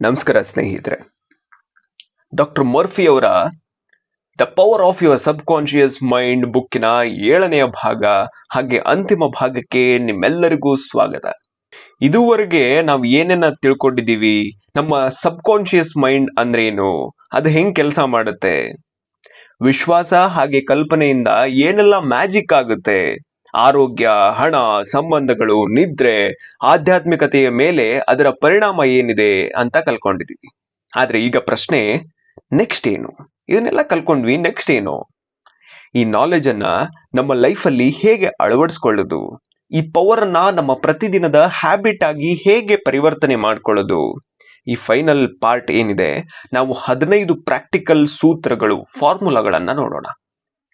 ನಮಸ್ಕಾರ ಸ್ನೇಹಿತರೆ. Doctor Murphy ಅವರ the power of your sub conscious mind ಬುಕ್ಕಿನ ಏಳನೆಯ ಭಾಗ, ಹಾಗೆ ಅಂತಿಮ ಭಾಗಕ್ಕೆ ನಿಮ್ಮೆಲ್ಲರಿಗೂ ಸ್ವಾಗತ. ಇದುವರೆಗೆ ನಾವು ಏನೇನ ತಿಳ್ಕೊಂಡಿದ್ದೀವಿ? ನಮ್ಮ ಸಬ್ ಕಾನ್ಶಿಯಸ್ ಮೈಂಡ್ ಅಂದ್ರೆ ಏನು ಅದು ಹೆಂಗ್ ಕೆಲಸ ಮಾಡುತ್ತೆ? ವಿಶ್ವಾಸ ಹಾಗೆ ಕಲ್ಪನೆಯಿಂದ ಏನೆಲ್ಲ ಮ್ಯಾಜಿಕ್ ಆಗುತ್ತೆ? ಆರೋಗ್ಯ, ಹಣ, ಸಂಬಂಧಗಳು, ನಿದ್ರೆ, ಆಧ್ಯಾತ್ಮಿಕತೆಯ ಮೇಲೆ ಅದರ ಪರಿಣಾಮ ಏನಿದೆ ಅಂತ ಕಲ್ಕೊಂಡಿದ್ವಿ ಆದ್ರೆ ಈಗ ಪ್ರಶ್ನೆ ನೆಕ್ಸ್ಟ್ ಏನು? ಇದನ್ನೆಲ್ಲ ಕಲ್ಕೊಂಡ್ವಿ ನೆಕ್ಸ್ಟ್ ಏನು? ಈ ನಾಲೆಜ್ ಅನ್ನ ನಮ್ಮ ಲೈಫಲ್ಲಿ ಹೇಗೆ ಅಳವಡಿಸ್ಕೊಳ್ಳೋದು? ಈ ಪವರ್ ಅನ್ನ ನಮ್ಮ ಪ್ರತಿದಿನದ ಹ್ಯಾಬಿಟ್ ಆಗಿ ಹೇಗೆ ಪರಿವರ್ತನೆ ಮಾಡ್ಕೊಳ್ಳೋದು? ಈ ಫೈನಲ್ ಪಾರ್ಟ್ ಏನಿದೆ? ನಾವು ಹದಿನೈದು ಪ್ರಾಕ್ಟಿಕಲ್ ಸೂತ್ರಗಳು ಫಾರ್ಮುಲಾಗಳನ್ನ ನೋಡೋಣ.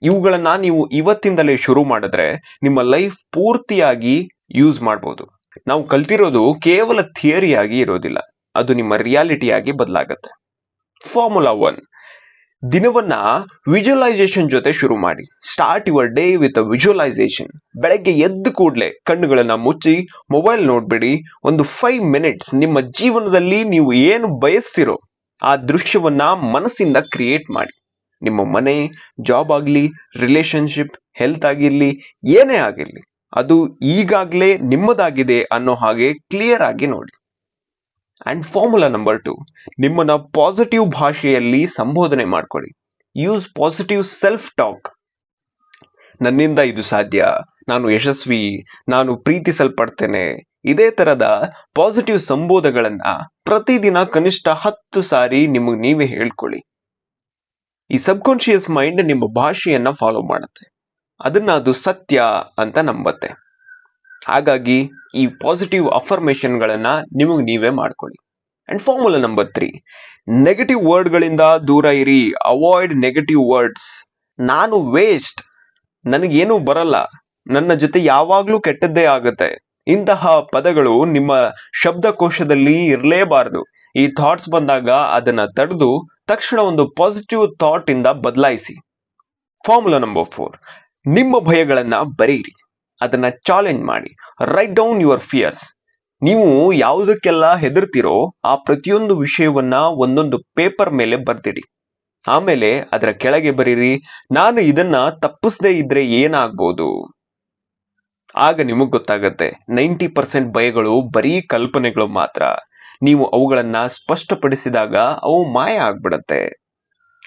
ಇವುಗಳನ್ನ ನೀವು ಇವತ್ತಿಂದಲೇ ಶುರು ಮಾಡಿದ್ರೆ ನಿಮ್ಮ ಲೈಫ್ ಪೂರ್ತಿಯಾಗಿ ಯೂಸ್ ಮಾಡ್ಬೋದು. ನಾವು ಕಲ್ತಿರೋದು ಕೇವಲ ಥಿಯರಿಯಾಗಿ ಇರೋದಿಲ್ಲ. ಅದು ನಿಮ್ಮ ರಿಯಾಲಿಟಿಯಾಗಿ ಬದಲಾಗತ್ತೆ. ಫಾರ್ಮುಲಾ ಒನ್ ದಿನವನ್ನ ವಿಜುವಲೈಸೇಷನ್ ಜೊತೆ ಶುರು ಮಾಡಿ. Start your day with visualisation ಬೆಳಗ್ಗೆ ಎದ್ದು ಕೂಡಲೇ ಕಣ್ಣುಗಳನ್ನ ಮುಚ್ಚಿ ಮೊಬೈಲ್ ನೋಡ್ಬಿಡಿ. ಒಂದು ಫೈವ್ ಮಿನಿಟ್ಸ್ ನಿಮ್ಮ ಜೀವನದಲ್ಲಿ ನೀವು ಏನು ಬಯಸ್ತಿರೋ ಆ ದೃಶ್ಯವನ್ನ ಮನಸ್ಸಿಂದ ಕ್ರಿಯೇಟ್ ಮಾಡಿ. ನಿಮ್ಮ ಮನೆ ಜಾಬ್ ಆಗಲಿ ರಿಲೇಶನ್ಶಿಪ್ ಹೆಲ್ತ್ ಆಗಿರಲಿ, ಏನೇ ಆಗಿರಲಿ, ಅದು ಈಗಾಗಲೇ ನಿಮ್ಮದಾಗಿದೆ ಅನ್ನೋ ಹಾಗೆ ಕ್ಲಿಯರ್ ಆಗಿ ನೋಡಿ. ಆ್ಯಂಡ್ ಫಾರ್ಮುಲಾ ನಂಬರ್ ಟು ನಿಮ್ಮನ್ನ ಪಾಸಿಟಿವ್ ಭಾಷೆಯಲ್ಲಿ ಸಂಬೋಧನೆ ಮಾಡ್ಕೊಳ್ಳಿ. ಯೂಸ್ ಪಾಸಿಟಿವ್ ಸೆಲ್ಫ್ ಟಾಕ್ ನನ್ನಿಂದ ಇದು ಸಾಧ್ಯ, ನಾನು ಯಶಸ್ವಿ, ನಾನು ಪ್ರೀತಿಸಲ್ಪಡ್ತೇನೆ. ಇದೇ ತರದ ಪಾಸಿಟಿವ್ ಸಂಬೋಧಗಳನ್ನ ಪ್ರತಿದಿನ ಕನಿಷ್ಠ ಹತ್ತು ಸಾರಿ ನಿಮಗೆ ನೀವೇ ಹೇಳ್ಕೊಳ್ಳಿ. ಈ ಸಬ್ಕಾನ್ಶಿಯಸ್ ಮೈಂಡ್ ನಿಮ್ಮ ಭಾಷೆಯನ್ನ ಫಾಲೋ ಮಾಡುತ್ತೆ. ಅದನ್ನ ಅದು ಸತ್ಯ ಅಂತ ನಂಬತ್ತೆ. ಹಾಗಾಗಿ ಈ ಪಾಸಿಟಿವ್ ಅಫರ್ಮೇಶನ್ಗಳನ್ನ ನಿಮಗೆ ನೀವೇ ಮಾಡ್ಕೊಳ್ಳಿ. And formula number three, negative ವರ್ಡ್ಗಳಿಂದ ದೂರ ಇರಿ. Avoid negative words. ನಾನು ವೇಸ್ಟ್. ನನಗೇನು ಬರಲ್ಲ. ನನ್ನ ಜೊತೆ ಯಾವಾಗಲೂ ಕೆಟ್ಟದ್ದೇ ಆಗುತ್ತೆ. ಇಂತಹ ಪದಗಳು ನಿಮ್ಮ ಶಬ್ದಕೋಶದಲ್ಲಿ ಇರಲೇಬಾರದು. ಈ ಥಾಟ್ಸ್ ಬಂದಾಗ ಅದನ್ನ ತಡೆದು ತಕ್ಷಣ ಒಂದು ಪಾಸಿಟಿವ್ ಥಾಟ್ ಇಂದ ಬದಲಾಯಿಸಿ. ಫಾರ್ಮುಲಾ ನಂಬರ್ ಫೋರ್ ನಿಮ್ಮ ಭಯಗಳನ್ನ ಬರೀರಿ. ಅದನ್ನ ಚಾಲೆಂಜ್ ಮಾಡಿ. ರೈಟ್ ಡೌನ್ ಯುವರ್ ಫಿಯರ್ಸ್ ನೀವು ಯಾವುದಕ್ಕೆಲ್ಲ ಹೆದರ್ತಿರೋ ಆ ಪ್ರತಿಯೊಂದು ವಿಷಯವನ್ನ ಒಂದೊಂದು ಪೇಪರ್ ಮೇಲೆ ಬರ್ತಿರಿ ಆಮೇಲೆ ಅದರ ಕೆಳಗೆ ಬರೀರಿ. ನಾನು ಇದನ್ನ ತಪ್ಪಿಸದೇ ಇದ್ರೆ ಏನಾಗ್ಬೋದು? ಆಗ ನಿಮಗ್ ಗೊತ್ತಾಗತ್ತೆ. ನೈಂಟಿ ಪರ್ಸೆಂಟ್ ಭಯಗಳು ಬರೀ ಕಲ್ಪನೆಗಳು ಮಾತ್ರ. ನೀವು ಅವುಗಳನ್ನ ಸ್ಪಷ್ಟಪಡಿಸಿದಾಗ ಅವು ಮಾಯ ಆಗ್ಬಿಡತ್ತೆ.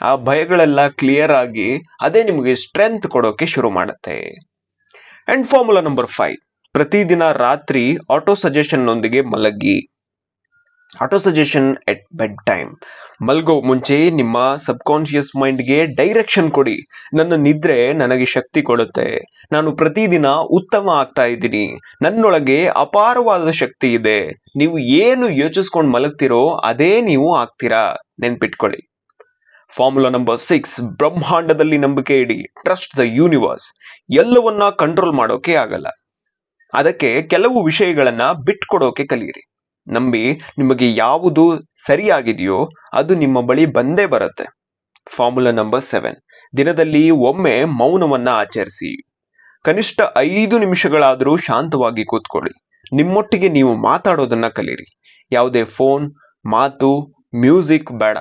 ಆ ಭಯಗಳೆಲ್ಲ ಕ್ಲಿಯರ್ ಆಗಿ ಅದೇ ನಿಮಗೆ ಸ್ಟ್ರೆಂತ್ ಕೊಡೋಕೆ ಶುರು ಮಾಡುತ್ತೆ. ಅಂಡ್ ಫಾರ್ಮುಲಾ ನಂಬರ್ ಫೈವ್ ಪ್ರತಿದಿನ ರಾತ್ರಿ ಆಟೋ ಸಜೆಷನ್ ನೊಂದಿಗೆ ಮಲಗಿ. Auto suggestion at bed time ಮಲ್ಗೋ ಮುಂಚೆ ನಿಮ್ಮ ಸಬ್ ಕಾನ್ಶಿಯಸ್ ಮೈಂಡ್ಗೆ ಡೈರೆಕ್ಷನ್ ಕೊಡಿ. ನನ್ನ ನಿದ್ರೆ ನನಗೆ ಶಕ್ತಿ ಕೊಡುತ್ತೆ. ನಾನು ಪ್ರತಿದಿನ ಉತ್ತಮ ಆಗ್ತಾ ಇದ್ದೀನಿ. ನನ್ನೊಳಗೆ ಅಪಾರವಾದ ಶಕ್ತಿ ಇದೆ. ನೀವು ಏನು ಯೋಚಿಸ್ಕೊಂಡು ಮಲಗ್ತಿರೋ ಅದೇ ನೀವು ಆಗ್ತೀರಾ? ನೆನ್ಪಿಟ್ಕೊಳ್ಳಿ. ಫಾರ್ಮುಲಾ ನಂಬರ್ ಸಿಕ್ಸ್ ಬ್ರಹ್ಮಾಂಡದಲ್ಲಿ ನಂಬಿಕೆ ಇಡಿ. ಟ್ರಸ್ಟ್ ದ ಯೂನಿವರ್ಸ್ ಎಲ್ಲವನ್ನ ಕಂಟ್ರೋಲ್ ಮಾಡೋಕೆ ಆಗಲ್ಲ. ಅದಕ್ಕೆ ಕೆಲವು ವಿಷಯಗಳನ್ನ ಬಿಟ್ಕೊಡೋಕೆ ಕಲಿಯಿರಿ. ನಂಬಿ ನಿಮಗೆ ಯಾವುದು ಸರಿಯಾಗಿದೆಯೋ ಅದು ನಿಮ್ಮ ಬಳಿ ಬಂದೇ ಬರುತ್ತೆ. ಫಾರ್ಮುಲಾ ನಂಬರ್ ಸೆವೆನ್ ದಿನದಲ್ಲಿ ಒಮ್ಮೆ ಮೌನವನ್ನ ಆಚರಿಸಿ. ಕನಿಷ್ಠ ಐದು ನಿಮಿಷಗಳಾದರೂ ಶಾಂತವಾಗಿ ಕೂತ್ಕೊಳ್ಳಿ. ನಿಮ್ಮೊಟ್ಟಿಗೆ ನೀವು ಮಾತಾಡೋದನ್ನ ಕಲೀರಿ. ಯಾವುದೇ ಫೋನ್ ಮಾತು ಮ್ಯೂಸಿಕ್ ಬೇಡ.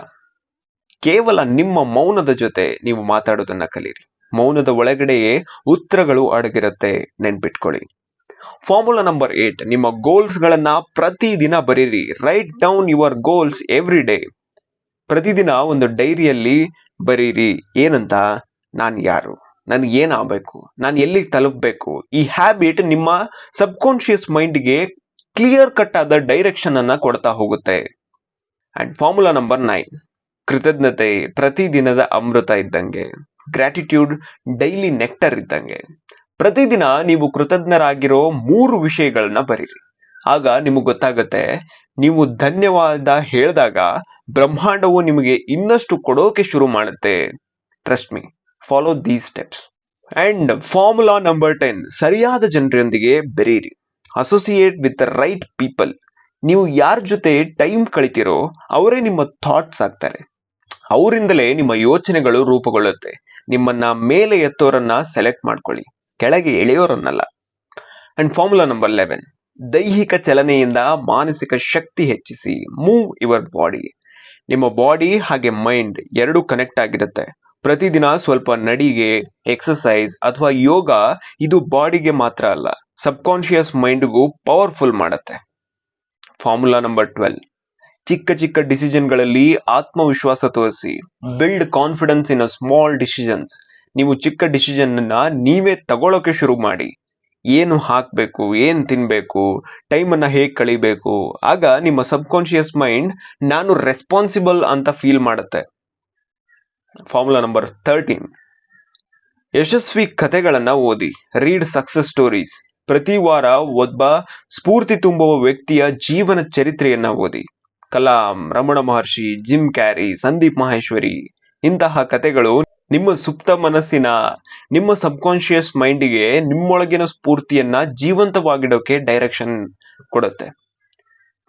ಕೇವಲ ನಿಮ್ಮ ಮೌನದ ಜೊತೆ ನೀವು ಮಾತಾಡೋದನ್ನ ಕಲೀರಿ. ಮೌನದ ಒಳಗಡೆಯೇ ಉತ್ತರಗಳು ಅಡಗಿರುತ್ತೆ. ನೆನ್ಪಿಟ್ಕೊಳ್ಳಿ. ಫಾರ್ಮುಲಾ ನಂಬರ್ ಏಟ್ ನಿಮ್ಮ ಗೋಲ್ಸ್ ಗಳನ್ನ ಪ್ರತಿದಿನ ಬರೀರಿ. Write down your goals every day ಪ್ರತಿದಿನ ಒಂದು ಡೈರಿಯಲ್ಲಿ ಬರೀರಿ. ಏನಂತ? ನಾನು ಯಾರು? ನನ್ಗೆ ಏನಾಗಬೇಕು? ನಾನು ಎಲ್ಲಿಗೆ ತಲುಪಬೇಕು? ಈ ಹ್ಯಾಬಿಟ್ ನಿಮ್ಮ ಸಬ್ಕಾನ್ಷಿಯಸ್ ಮೈಂಡ್ಗೆ ಕ್ಲಿಯರ್ ಕಟ್ ಆದ ಡೈರೆಕ್ಷನ್ ಅನ್ನ ಕೊಡ್ತಾ ಹೋಗುತ್ತೆ. ಅಂಡ್ ಫಾರ್ಮುಲಾ ನಂಬರ್ ನೈನ್ ಕೃತಜ್ಞತೆ ಪ್ರತಿದಿನದ ಅಮೃತ ಇದ್ದಂಗೆ. ಗ್ರಾಟಿಟ್ಯೂಡ್ ಡೈಲಿ ನೆಕ್ಟರ್ ಇದ್ದಂಗೆ. ಪ್ರತಿದಿನ ನೀವು ಕೃತಜ್ಞರಾಗಿರೋ ಮೂರು ವಿಷಯಗಳನ್ನ ಬರೀರಿ. ಆಗ ನಿಮಗೆ ಗೊತ್ತಾಗತ್ತೆ, ನೀವು ಧನ್ಯವಾದ ಹೇಳಿದಾಗ ಬ್ರಹ್ಮಾಂಡವು ನಿಮಗೆ ಇನ್ನಷ್ಟು ಕೊಡೋಕೆ ಶುರು ಮಾಡುತ್ತೆ. Trust me follow these steps and formula number ten ಸರಿಯಾದ ಜನರೊಂದಿಗೆ ಬೆರೀರಿ. Associate with the right people ನೀವು ಯಾರ ಜೊತೆ ಟೈಮ್ ಕಳಿತಿರೋ ಅವರೇ ನಿಮ್ಮ ಥಾಟ್ಸ್ ಆಗ್ತಾರೆ. ಅವರಿಂದಲೇ ನಿಮ್ಮ ಯೋಚನೆಗಳು ರೂಪುಗೊಳ್ಳುತ್ತೆ. ನಿಮ್ಮನ್ನ ಮೇಲೆ ಎತ್ತೋರನ್ನ ಸೆಲೆಕ್ಟ್ ಮಾಡ್ಕೊಳ್ಳಿ. ಕೆಳಗೆ ಎಳೆಯೋರನ್ನಲ್ಲ. ಅಂಡ್ ಫಾರ್ಮುಲಾ ನಂಬರ್ ಲೆವೆನ್ ದೈಹಿಕ ಚಲನೆಯಿಂದ ಮಾನಸಿಕ ಶಕ್ತಿ ಹೆಚ್ಚಿಸಿ ಮೂವ್ ಯುವರ್ ಬಾಡಿ ನಿಮ್ಮ ಬಾಡಿ ಹಾಗೆ ಮೈಂಡ್ ಎರಡು ಕನೆಕ್ಟ್ ಆಗಿರುತ್ತೆ. ಪ್ರತಿದಿನ ಸ್ವಲ್ಪ ನಡಿಗೆ ಎಕ್ಸಸೈಸ್ ಅಥವಾ ಯೋಗ ಇದು ಬಾಡಿಗೆ ಮಾತ್ರ ಅಲ್ಲ ಸಬ್ ಕಾನ್ಶಿಯಸ್ ಮೈಂಡ್ಗೂ ಪವರ್ಫುಲ್ ಮಾಡುತ್ತೆ. ಫಾರ್ಮುಲಾ ನಂಬರ್ ಟ್ವೆಲ್ ಚಿಕ್ಕ ಚಿಕ್ಕ ಡಿಸಿಷನ್ಗಳಲ್ಲಿ ಆತ್ಮವಿಶ್ವಾಸ ತೋರಿಸಿ build confidence in a small decisions ನೀವು ಚಿಕ್ಕ ಡಿಸಿಷನ್ ಅನ್ನ ನೀವೇ ತಗೊಳ್ಳೋಕೆ ಶುರು ಮಾಡಿ. ಏನು ಹಾಕ್ಬೇಕು, ಏನ್ ತಿನ್ಬೇಕು ಟೈಮ್ ಅನ್ನ ಹೇಗ್ ಕಳಿಬೇಕು, ಆಗ ನಿಮ್ಮ ಸಬ್ ಕಾನ್ಶಿಯಸ್ ಮೈಂಡ್ ನಾನು ರೆಸ್ಪಾನ್ಸಿಬಲ್ ಅಂತ ಫೀಲ್ ಮಾಡುತ್ತೆ. ಫಾರ್ಮುಲಾ ನಂಬರ್ ತರ್ಟೀನ್ ಯಶಸ್ವಿ ಕಥೆಗಳನ್ನು ಓದಿ ರೀಡ್ ಸಕ್ಸಸ್ ಸ್ಟೋರೀಸ್ ಪ್ರತಿ ವಾರ ಒಬ್ಬ ಸ್ಫೂರ್ತಿ ತುಂಬುವ ವ್ಯಕ್ತಿಯ ಜೀವನ ಚರಿತ್ರೆಯನ್ನ ಓದಿ. ಕಲಾಂ, ರಮಣ ಮಹರ್ಷಿ ಜಿಮ್ ಕ್ಯಾರಿ ಸಂದೀಪ್ ಮಹೇಶ್ವರಿ, ಇಂತಹ ಕಥೆಗಳು ನಿಮ್ಮ ಸುಪ್ತ ಮನಸ್ಸಿನ, ನಿಮ್ಮ ಸಬ್ಕಾನ್ಶಿಯಸ್ ಮೈಂಡಿಗೆ ನಿಮ್ಮೊಳಗಿನ ಸ್ಫೂರ್ತಿಯನ್ನ ಜೀವಂತವಾಗಿಡೋಕೆ ಡೈರೆಕ್ಷನ್ ಕೊಡುತ್ತೆ.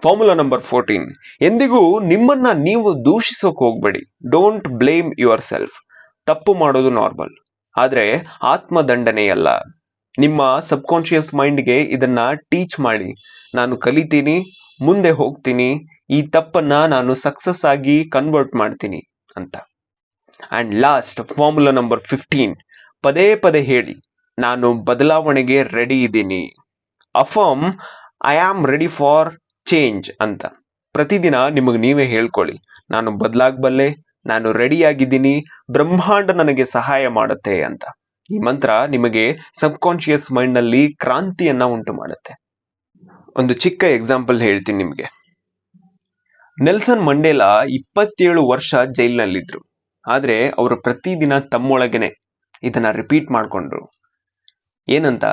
ಫಾರ್ಮುಲಾ ನಂಬರ್ ಫೋರ್ಟೀನ್ ಎಂದಿಗೂ ನಿಮ್ಮನ್ನ ನೀವು ದೂಷಿಸೋಕೆ ಹೋಗ್ಬೇಡಿ. ಡೋಂಟ್ ಬ್ಲೇಮ್ ಯುವರ್ ಸೆಲ್ಫ್ ತಪ್ಪು ಮಾಡೋದು ನಾರ್ಮಲ್ ಆದ್ರೆ ಆತ್ಮದಂಡನೆಯಲ್ಲ. ನಿಮ್ಮ ಸಬ್ಕಾನ್ಶಿಯಸ್ ಮೈಂಡ್ಗೆ ಇದನ್ನ ಟೀಚ್ ಮಾಡಿ. ನಾನು ಕಲಿತೀನಿ, ಮುಂದೆ ಹೋಗ್ತೀನಿ, ಈ ತಪ್ಪನ್ನ ನಾನು ಸಕ್ಸಸ್ ಆಗಿ ಕನ್ವರ್ಟ್ ಮಾಡ್ತೀನಿ ಅಂತ. And last formula number fifteen ಪದೇ ಪದೇ ಹೇಳಿ, ನಾನು ಬದಲಾವಣೆಗೆ ರೆಡಿ ಇದ್ದೀನಿ. Affirm I am ready for change ಅಂತ. ಪ್ರತಿದಿನ ನಿಮಗೆ ನೀವೇ ಹೇಳ್ಕೊಳ್ಳಿ, ನಾನು ಬದಲಾಗಬಲ್ಲೆ, ನಾನು ರೆಡಿಯಾಗಿದ್ದೀನಿ ಬ್ರಹ್ಮಾಂಡ ನನಗೆ ಸಹಾಯ ಮಾಡುತ್ತೆ ಅಂತ. ಈ ಮಂತ್ರ ನಿಮಗೆ ಸಬ್ ಕಾನ್ಶಿಯಸ್ ಮೈಂಡ್ನಲ್ಲಿ ಕ್ರಾಂತಿಯನ್ನ ಉಂಟು ಮಾಡುತ್ತೆ ಒಂದು ಚಿಕ್ಕ ಎಕ್ಸಾಂಪಲ್ ಹೇಳ್ತೀನಿ ನಿಮಗೆ. ನೆಲ್ಸನ್ ಮಂಡೇಲಾ ಇಪ್ಪತ್ತೇಳು ವರ್ಷ ಜೈಲಿನಲ್ಲಿದ್ರು. ಆದ್ರೆ ಅವರು ಪ್ರತಿದಿನ ತಮ್ಮೊಳಗೇನೆ ಇದನ್ನು ರಿಪೀಟ್ ಮಾಡ್ಕೊಂಡ್ರು. ಏನಂತ?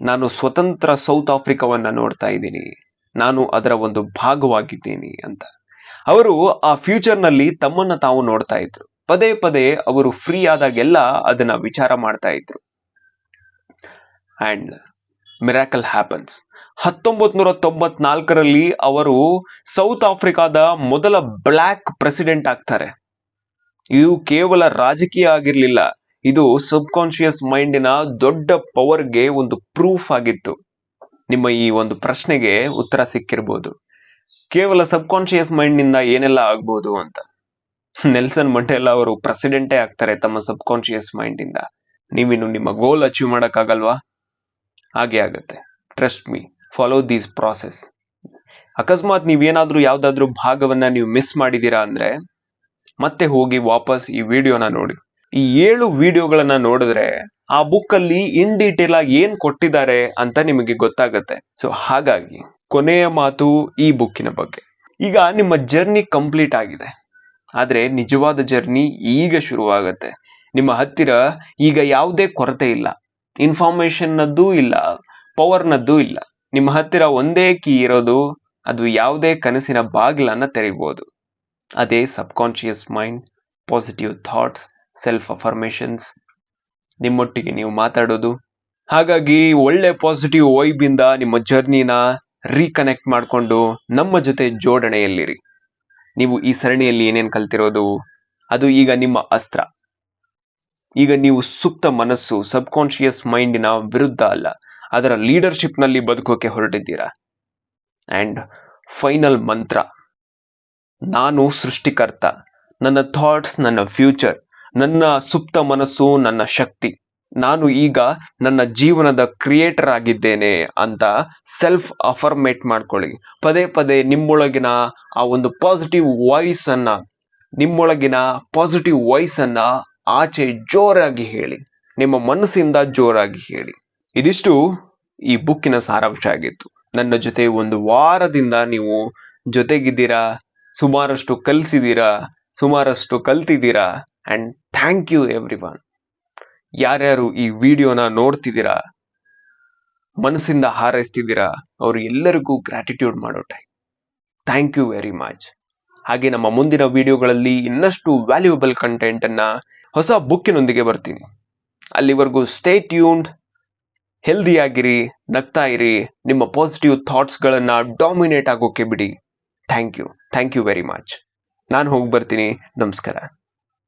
ನಾನು ಸ್ವತಂತ್ರ ಸೌತ್ ಆಫ್ರಿಕಾವನ್ನ ನೋಡ್ತಾ ಇದ್ದೀನಿ. ನಾನು ಅದರ ಒಂದು ಭಾಗವಾಗಿದ್ದೀನಿ ಅಂತ. ಅವರು ಆ ಫ್ಯೂಚರ್ನಲ್ಲಿ ತಮ್ಮನ್ನ ತಾವು ನೋಡ್ತಾ ಇದ್ರು. ಪದೇ ಪದೇ ಅವರು ಫ್ರೀ ಆದಾಗೆಲ್ಲ ಅದನ್ನ ವಿಚಾರ ಮಾಡ್ತಾ ಇದ್ರು. ಅಂಡ್ ಮಿರಾಕಲ್ ಹ್ಯಾಪನ್ಸ್ ಹತ್ತೊಂಬತ್ ನೂರ ತೊಂಬತ್ನಾಲ್ಕರಲ್ಲಿ ಅವರು ಸೌತ್ ಆಫ್ರಿಕಾದ ಮೊದಲ ಬ್ಲ್ಯಾಕ್ ಪ್ರೆಸಿಡೆಂಟ್ ಆಗ್ತಾರೆ. ಇದು ಕೇವಲ ರಾಜಕೀಯ ಆಗಿರಲಿಲ್ಲ, ಇದು ಸಬ್ ಕಾನ್ಶಿಯಸ್ ಮೈಂಡಿನ ದೊಡ್ಡ ಪವರ್ಗೆ ಒಂದು ಪ್ರೂಫ್ ಆಗಿತ್ತು. ನಿಮ್ಮ ಈ ಒಂದು ಪ್ರಶ್ನೆಗೆ ಉತ್ತರ ಸಿಕ್ಕಿರ್ಬೋದು. ಕೇವಲ ಸಬ್ ಕಾನ್ಶಿಯಸ್ ಮೈಂಡ್ನಿಂದ ಏನೆಲ್ಲ ಆಗ್ಬೋದು ಅಂತ. ನೆಲ್ಸನ್ ಮಂಡೇಲಾ ಅವರು ಪ್ರೆಸಿಡೆಂಟೇ ಆಗ್ತಾರೆ ತಮ್ಮ ಸಬ್ ಕಾನ್ಶಿಯಸ್ ಮೈಂಡ್ ಇಂದ ನೀವಿನ್ನು ನಿಮ್ಮ ಗೋಲ್ ಅಚೀವ್ ಮಾಡಕ್ಕಾಗಲ್ವಾ? ಹಾಗೆ ಆಗತ್ತೆ. Trust me follow these process ಅಕಸ್ಮಾತ್ ನೀವೇನಾದ್ರೂ ಯಾವ್ದಾದ್ರು ಭಾಗವನ್ನ ನೀವು ಮಿಸ್ ಮಾಡಿದೀರಾ ಅಂದ್ರೆ ಮತ್ತೆ ಹೋಗಿ ವಾಪಸ್ ಈ ವಿಡಿಯೋನ ನೋಡಿ. ಈ ಏಳು ವಿಡಿಯೋಗಳನ್ನ ನೋಡಿದ್ರೆ ಆ ಬುಕ್ ಅಲ್ಲಿ ಇನ್ ಡೀಟೇಲ್ ಆಗಿ ಏನ್ ಕೊಟ್ಟಿದ್ದಾರೆ ಅಂತ ನಿಮಗೆ ಗೊತ್ತಾಗತ್ತೆ. ಸೊ ಹಾಗಾಗಿ ಕೊನೆಯ ಮಾತು ಈ ಬುಕ್ಕಿನ ಬಗ್ಗೆ. ಈಗ ನಿಮ್ಮ ಜರ್ನಿ ಕಂಪ್ಲೀಟ್ ಆಗಿದೆ. ಆದ್ರೆ ನಿಜವಾದ ಜರ್ನಿ ಈಗ ಶುರುವಾಗತ್ತೆ. ನಿಮ್ಮ ಹತ್ತಿರ ಈಗ ಯಾವುದೇ ಕೊರತೆ ಇಲ್ಲ. ಇನ್ಫಾರ್ಮೇಶನ್ನದ್ದು ಇಲ್ಲ. ಪವರ್ನದ್ದು ಇಲ್ಲ. ನಿಮ್ಮ ಹತ್ತಿರ ಒಂದೇ ಕೀ ಇರೋದು ಅದು ಯಾವುದೇ ಕನಸಿನ ಬಾಗಿಲನ್ನ ತೆರೀಬಹುದು ಅದೇ sub conscious mind positive thoughts self affirmations ನಿಮ್ಮೊಟ್ಟಿಗೆ ನೀವು ಮಾತಾಡೋದು. ಹಾಗಾಗಿ ಒಳ್ಳೆ ಪಾಸಿಟಿವ್ ವೈಬಿಂದ ನಿಮ್ಮ ಜರ್ನಿನ ರೀಕನೆಕ್ಟ್ ಮಾಡಿಕೊಂಡು ನಮ್ಮ ಜೊತೆ ಜೋಡಣೆಯಲ್ಲಿರಿ. ನೀವು ಈ ಸರಣಿಯಲ್ಲಿ ಏನೇನು ಕಲ್ತಿರೋದು, ಅದು ಈಗ ನಿಮ್ಮ ಅಸ್ತ್ರ. ಈಗ ನೀವು ಸುಪ್ತ ಮನಸ್ಸು ಸಬ್ಕಾನ್ಷಿಯಸ್ ಮೈಂಡಿನ ವಿರುದ್ಧ ಅಲ್ಲ, ಅದರ ಲೀಡರ್ಶಿಪ್ನಲ್ಲಿ ಬದುಕೋಕೆ ಹೊರಟಿದ್ದೀರಾ. ಅಂಡ್ ಫೈನಲ್ ಮಂತ್ರ ನಾನು ಸೃಷ್ಟಿಕರ್ತ. ನನ್ನ ಥಾಟ್ಸ್ ನನ್ನ ಫ್ಯೂಚರ್ ನನ್ನ ಸುಪ್ತ ಮನಸ್ಸು, ನನ್ನ ಶಕ್ತಿ. ನಾನು ಈಗ ನನ್ನ ಜೀವನದ ಕ್ರಿಯೇಟರ್ ಆಗಿದ್ದೇನೆ ಅಂತ ಸೆಲ್ಫ್ ಅಫರ್ಮೇಟ್ ಮಾಡ್ಕೊಳ್ಳಿ. ಪದೇ ಪದೇ ನಿಮ್ಮೊಳಗಿನ ಆ ಒಂದು ಪಾಸಿಟಿವ್ ವಾಯ್ಸ್ ಅನ್ನ, ನಿಮ್ಮೊಳಗಿನ ಪಾಸಿಟಿವ್ ವಾಯ್ಸ್ ಅನ್ನ ಆಚೆ ಜೋರಾಗಿ ಹೇಳಿ. ನಿಮ್ಮ ಮನಸ್ಸಿಂದ ಜೋರಾಗಿ ಹೇಳಿ. ಇದಿಷ್ಟು ಈ ಬುಕ್ಕಿನ ಸಾರಾಂಶ ಆಗಿತ್ತು. ನನ್ನ ಜೊತೆ ಒಂದು ವಾರದಿಂದ ನೀವು ಜೊತೆಗಿದ್ದೀರಾ? ಸುಮಾರಷ್ಟು ಕಲಿಸಿದ್ದೀರಾ ಸುಮಾರಷ್ಟು ಕಲ್ತಿದ್ದೀರಾ and thank you everyone ಯಾರ್ಯಾರು ಈ ವಿಡಿಯೋನ ನೋಡ್ತಿದ್ದೀರಾ ಮನಸ್ಸಿಂದ ಹಾರೈಸ್ತಿದ್ದೀರಾ ಅವರು ಎಲ್ಲರಿಗೂ ಗ್ರ್ಯಾಟಿಟ್ಯೂಡ್ ಮಾಡೋ time thank you very much ಹಾಗೆ ನಮ್ಮ ಮುಂದಿನ ವಿಡಿಯೋಗಳಲ್ಲಿ ಇನ್ನಷ್ಟು ವ್ಯಾಲ್ಯೂಬಲ್ ಕಂಟೆಂಟನ್ನು ಹೊಸ ಬುಕ್ಕಿನೊಂದಿಗೆ ಬರ್ತೀನಿ. ಅಲ್ಲಿವರೆಗೂ ಸ್ಟೇ ಟ್ಯೂನ್ಡ್ ಹೆಲ್ದಿಯಾಗಿರಿ ನಗ್ತಾ ಇರಿ, ನಿಮ್ಮ ಪಾಸಿಟಿವ್ ಥಾಟ್ಸ್ಗಳನ್ನು ಡಾಮಿನೇಟ್ ಆಗೋಕೆ ಬಿಡಿ. Thank you. Thank you very much. ನಾನು ಹೋಗಿ ಬರ್ತೀನಿ. ನಮಸ್ಕಾರ.